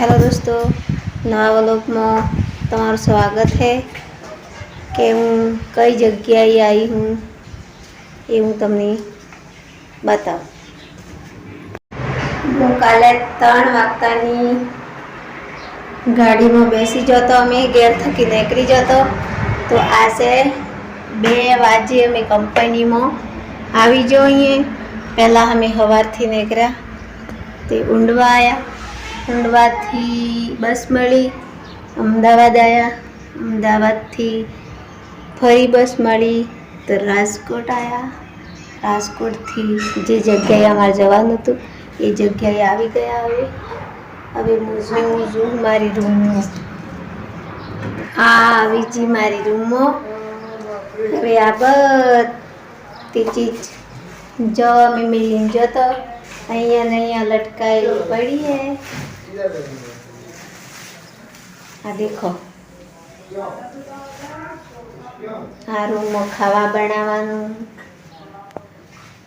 Hello દોસ્તો, નવા વ્લોગમાં તમારું સ્વાગત છે કે હું કઈ જગ્યાએ આવી હું એ હું તમને બતાવું. હું કાલે ત્રણ વાગતાની ગાડીમાં બેસી જતો, અમે ઘેર થકી નીકળી જતો. તો આજે બે વાગે અમે કંપનીમાં આવી જોઈએ. પહેલાં અમે સવારથી નીકળ્યા, તે ઊંડવા આવ્યા ઊંડવાથી બસ મળી, અમદાવાદ આવ્યા અમદાવાદથી ફરી બસ મળી, તો રાજકોટ આવ્યા રાજકોટથી જે જગ્યાએ અમારે જવાનું હતું, એ જગ્યાએ આવી ગયા હવે. હવે હું જોઉં છું મારી રૂમમાં આ આવી જી મારી રૂમમાં હવે આ બધી ચીજ જો અમે મિલીને જતો, અહીંયા ને અહીંયા લટકાયેલી પડી હે આ દેખો. આ રૂમમાં ખાવા બનાવવાનું.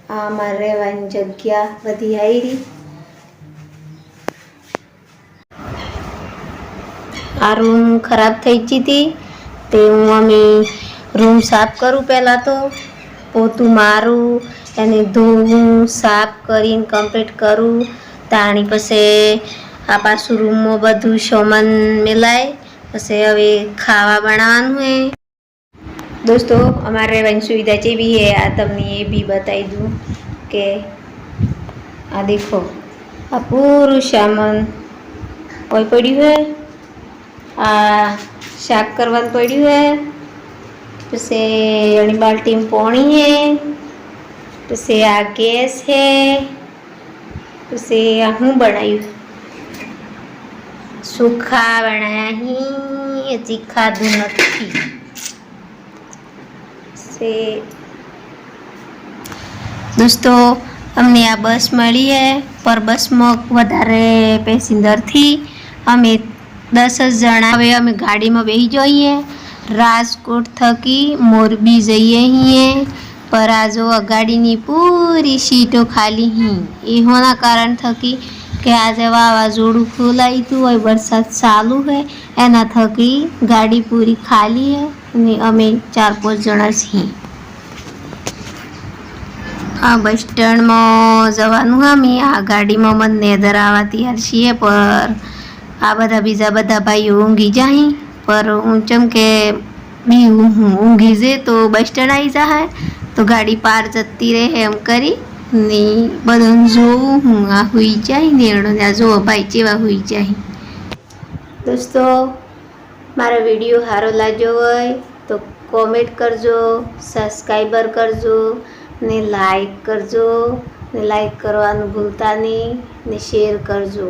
આ અમારે રહેવાની જગ્યા બધી આવી આ રૂમ ખરાબ થઈ ગઈ હતી. તે હું અમે રૂમ સાફ કરું પહેલાં તો. પોતું મારું, એને ધોવું, સાફ કરીને કમ્પ્લીટ કરું. તાણી પછી આ પાછું રૂમમાં બધું સામાન મેલાય. પછી હવે ખાવા બનાવવાનું હે. દોસ્તો, અમારે રહેવાની સુવિધા જેવી હે. આ તમને એ બી બતાવી દઉં કે આ દેખો, આ પૂરું સામાન કોઈ પડ્યું હે. આ શાક કરવાનું પડ્યું હે. પછી એની બાલ્ટીમાં પોણી હે. પછી આ ગેસ હે. પછી આ હું બનાવ્યું? સુખા બનાયા હી, હજી ખાધું નથી. છે દોસ્તો, અમને આ બસ મળી હે, પર બસમાં વધારે પેસેન્જરથી. અમે દસ જ જણા, હવે અમે ગાડીમાં બેસી જઈએ. રાજકોટ થકી મોરબી જઈએ અહીં પર આ જો ગાડીની પૂરી સીટો ખાલી હી. એ હોના કારણ થકી કે આજે વાવાઝોડું ખોલાયું હતું હોય, વરસાદ ચાલુ છે, એના થકી ગાડી પૂરી ખાલી હે અને અમે ચાર પાંચ જણા છીએ. આ બસ સ્ટેન્ડમાં જવાનું અમે. આ ગાડીમાં મને નેદર આવવા તૈયાર છીએ, પર આ બધા બીજા બધા ભાઈઓ ઊંઘી જાય, પર હું ચમ કે બી ઊંઘી જે તો બસ સ્ટેન્ડ આવી જાય, તો ગાડી પાર જતી રહે એમ કરી. ને બધાને જોવું હું આ હુઈ જાય ને એનો આ જોવો ભાઈ ચેવા હુઈ જાય. દોસ્તો, મારો વીડિયો સારો લાગ્યો હોય તો કોમેન્ટ કરજો સબસ્ક્રાઈબર કરજો ને લાઈક કરજો ને લાઈક કરવાનું ભૂલતા નહીં ને શેર કરજો.